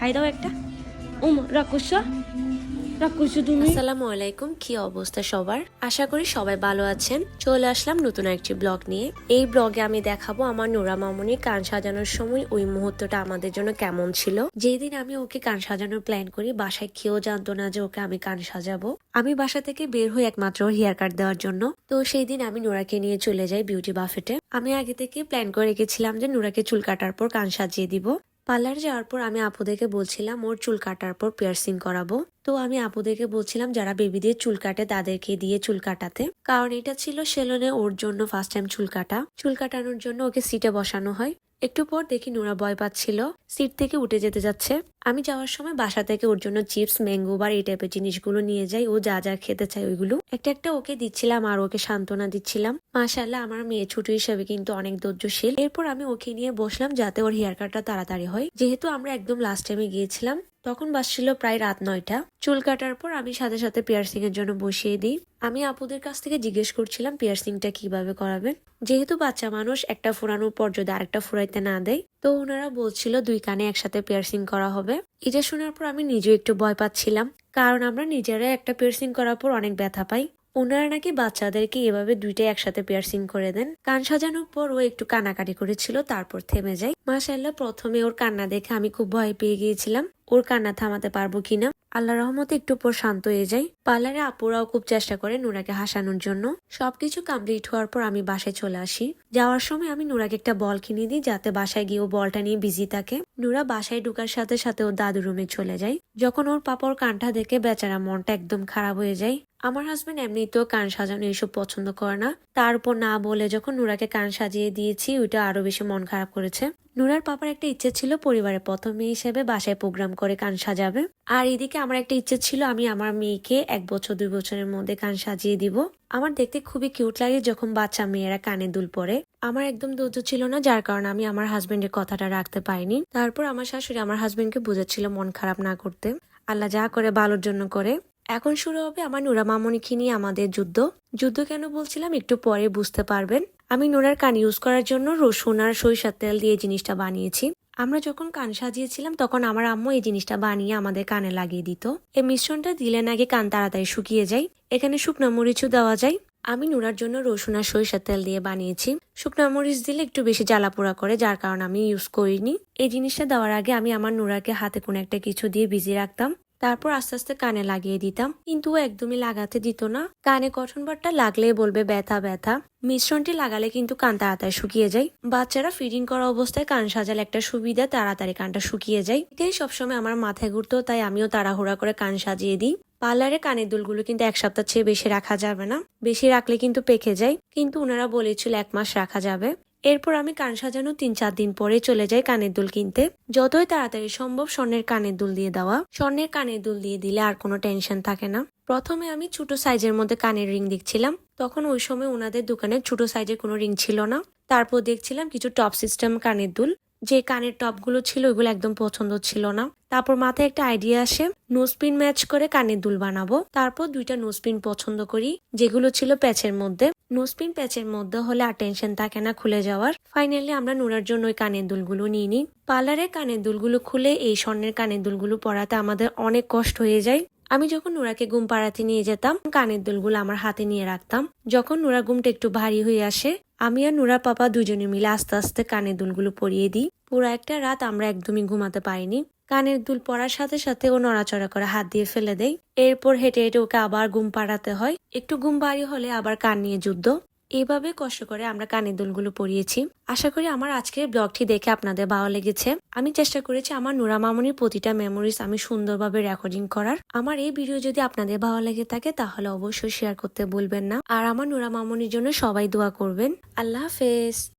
High দাও একটা। উম আসসালামু আলাইকুম, কি অবস্থা সবার? আশা করি সবাই ভালো আছেন। চলে আসলাম নতুন একটি ব্লগ নিয়ে। এই ব্লগে আমি দেখাবো আমার নোরা মামুনি কান সাজানোর সময় ওই মুহূর্তটা আমাদের জন্য কেমন ছিল। যেদিন আমি ওকে কান সাজানোর প্ল্যান করি, বাসায় কেউ জানতো না যে ওকে আমি কান সাজাবো। আমি বাসা থেকে বের হই একমাত্র হেয়ার কাট দেওয়ার জন্য। তো সেই দিন আমি নোরাকে নিয়ে চলে যাই বিউটি বাফেটে আমি আগে থেকে প্ল্যান করে রেখেছিলাম যে নোরাকে চুল কাটার পর কান সাজিয়ে দিব। পার্লারে যাওয়ার পর আমি আপুদেরকে বলছিলাম, ওর চুল কাটার পর পিয়ার্সিং করাবো। তো আমি আপুদেরকে বলছিলাম, যারা বেবি দিয়ে চুল কাটে, তাদেরকে দিয়ে চুল কাটাতে। কারণ এটা ছিল সেলনে ওর জন্য ফার্স্ট টাইম চুল কাটা। চুল কাটানোর জন্য ওকে সিটে বসানো হয়। একটু পর দেখি নোরা ভয় পাচ্ছিল। সিট থেকে উঠে যেতে যাচ্ছে। আমি যাওয়ার সময় বাসা থেকে ওর জন্য চিপস, ম্যাঙ্গো বার এই টাইপের জিনিসগুলো নিয়ে যাই। ও যা যা খেতে চাই ওইগুলো। একটা একটা ওকে দিচ্ছিলাম আর ওকে সান্ত্বনা দিচ্ছিলাম। মাশাল্লাহ আমার মেয়ে ছোট হিসেবে কিন্তু অনেক ধৈর্যশীল। এরপর আমি ওকে নিয়ে বসলাম যাতে ওর হেয়ার কাটটা তাড়াতাড়ি হয়। যেহেতু আমরা একদম লাস্ট টাইমে গিয়েছিলাম তখন বাসছিল প্রায় রাত নয়টা। চুল কাটার পর আমি সাথে সাথে পিয়ার্সিং এর জন্য বসিয়ে দিই। আমি আপুদের কাছ থেকে জিজ্ঞেস করছিলাম পিয়ার্সিংটা কীভাবে করাবেন? যেহেতু বাচ্চা মানুষ, একটা ফোরানোর পর যদি আরেকটা ফুরাইতে না দেয়, তো ওনারা বলছিল দুই কানে একসাথে পিয়ার্সিং করা হবে। এটা শোনার পর আমি নিজেও একটু ভয় পাচ্ছিলাম, কারণ আমরা নিজেরাই একটা পিয়ার্সিং করার পর অনেক ব্যথা পাই। ওনারা নাকি বাচ্চাদেরকে এভাবে দুইটাই একসাথে পিয়ার্সিং করে দেন। কান সাজানোর পর ও একটু কানাকাটি করেছিল, তারপর থেমে যায়। মাসাল্লাহ প্রথমে ওর কান্না দেখে আমি খুব ভয় পেয়ে গিয়েছিলাম। ওর কান্না থামাতে পারব কিনা? আল্লাহ রহমতে একটু পর শান্ত হয়ে যায় পার্লারে আপুরাও খুব চেষ্টা করে নুরাকে হাসানোর জন্য। সবকিছু কমপ্লিট হওয়ার পর আমি বাসায় চলে আসি। যাওয়ার সময় আমি নুরাকে একটা বল কিনে দিই, যাতে বাসায় গিয়ে ও বলটা নিয়ে বিজি থাকে। নুরা বাসায় ঢুকার সাথে সাথে ওর দাদু রুমে চলে যায়। যখন ওর পাপা ওর কানটা দেখে বেচারা মনটা একদম খারাপ হয়ে যায়। আমার হাজবেন্ড এমনিতেও কান সাজানো এইসব পছন্দ করে না। তার উপর না বলে যখন নুরাকে কান সাজিয়ে দিয়েছি, ওইটা আরও বেশি মন খারাপ করেছে। নুরার পাপার একটা ইচ্ছে ছিল পরিবারের প্রথম মেয়ে হিসেবে বাসায় প্রোগ্রাম করে কান সাজাবে। আর এদিকে আমার একটা ইচ্ছে ছিল আমি আমার মেয়েকে এক বছর, দুই বছরের মধ্যে কান সাজিয়ে দিব। আমার দেখতে খুবই কিউট লাগে যখন বাচ্চা মেয়েরা কানে দুল পরে। আমার একদম ধৈর্য ছিল না, যার কারণে আমি আমার হাজবেন্ডের কথাটা রাখতে পারিনি। তারপর আমার শাশুড়ি আমার হাজবেন্ডকে বুঝাচ্ছিল মন খারাপ না করতে। আল্লাহ যা করে ভালোর জন্য করে। এখন শুরু হবে আমার নুরা মামনিকে নিয়ে আমাদের যুদ্ধ। যুদ্ধ কেন বলছিলাম একটু পরে বুঝতে পারবেন। আমি নোরার কান ইউজ করার জন্য রসুন আর সরিষার তেল দিয়ে জিনিসটা বানিয়েছি। আমরা যখন কান সাজিয়েছিলাম, তখন আমার আম্মু এই জিনিসটা বানিয়ে আমাদের কানে লাগিয়ে দিত। এই মিশ্রণটা দিলে নাকি কান তাড়াতাড়ি শুকিয়ে যায়। এখানে শুকনো মরিচও দেওয়া যায়। আমি নুরার জন্য রসুন আর সরিষার তেল দিয়ে বানিয়েছি। শুকনো মরিচ দিলে একটু বেশি জ্বালা পোড়া করে, যার কারণে আমি ইউজ করিনি। এই জিনিসটা দেওয়ার আগে আমি আমার নুরাকে হাতে কোনো একটা কিছু দিয়ে ভিজিয়ে রাখতাম। তারপর আস্তে আস্তে কানে লাগিয়ে দিতাম। কিন্তু একদমই লাগাতে দিত না। কানে কঠন বারটা লাগলে বলবে, ব্যথা ব্যথা। মিশ্রণটি লাগালে কিন্তু কান তাড়াতাড়ি শুকিয়ে যায়। বাচ্চারা ফিডিং করা অবস্থায় কান সাজালে একটা সুবিধা, তাড়াতাড়ি কানটা শুকিয়ে যায়। এটাই সবসময় আমার মাথায় ঘুরতো, তাই আমিও তাড়াহুড়া করে কান সাজিয়ে দিই। পার্লারে কানের দুলগুলো কিন্তু এক সপ্তাহ চেয়ে বেশি রাখা যাবে না। বেশি রাখলে কিন্তু পেকে যায়। কিন্তু ওনারা বলেছিল, এক মাস রাখা যাবে। এরপর আমি কান সাজানো তিন চার দিন পরে চলে যাই কানের দুল কিনতে। যতই তাড়াতাড়ি সম্ভব স্বর্ণের কানের দুল দিয়ে দেওয়া। স্বর্ণের কানের দুল দিয়ে দিলে আর কোনো টেনশন থাকে না। প্রথমে আমি ছোট সাইজের মধ্যে কানের রিং দেখছিলাম। তখন ওই সময় ওনাদের দোকানে ছোট সাইজের কোনো রিং ছিল না। তারপর দেখছিলাম কিছু টপ সিস্টেম কানের দুল। যে কানের টপগুলো ছিল, ওইগুলো একদম পছন্দ ছিল না। তারপর মাথায় একটা আইডিয়া আসে নোজপিন ম্যাচ করে কানের দুল বানাবো। তারপর দুইটা নোজপিন পছন্দ করি, যেগুলো ছিল প্যাচের মধ্যে। নোজপিন প্যাচের মধ্যে হলে আর টেনশন থাকে না খুলে যাওয়ার। ফাইনালি আমরা নোরার জন্য ওই কানের দুলগুলো নিয়ে নিই। পার্লারে কানের দুলগুলো খুলে এই স্বর্ণের কানের দুলগুলো পরাতে আমাদের অনেক কষ্ট হয়ে যায়। আমি যখন নোরাকে ঘুম পাড়াতে নিয়ে যেতাম, কানের দুলগুলো আমার হাতে নিয়ে রাখতাম। যখন নোরা ঘুমটা একটু ভারী হয়ে আসে, আমি আর নোরা পাপা দুজনে মিলে আস্তে আস্তে কানের দুলগুলো পরিয়ে দিই। পুরো একটা রাত আমরা একদমই ঘুমাতে পারিনি। কানের দুল পরার সাথে সাথে ও নড়াচড়া করে হাত দিয়ে ফেলে দেয়। এরপর হেঁটে হেঁটে ওকে আবার ঘুম পাড়াতে হয়। একটু ঘুম বাড়ি হলে আবার কান নিয়ে যুদ্ধ। এইভাবে কষ্ট করে আমরা কানের দুলগুলো পরিয়েছি। আশা করি আমার আজকের ব্লগটি দেখে আপনাদের ভালো লেগেছে। আমি চেষ্টা করেছি আমার নুরা মামনির প্রতিটা মেমোরিজ আমি সুন্দরভাবে রেকর্ডিং করার। আমার এই ভিডিও যদি আপনাদের ভালো লেগে থাকে, তাহলে অবশ্যই শেয়ার করতে বলবেন না। আর আমার নুরা মামনির জন্য সবাই দোয়া করবেন। আল্লাহ হাফেজ।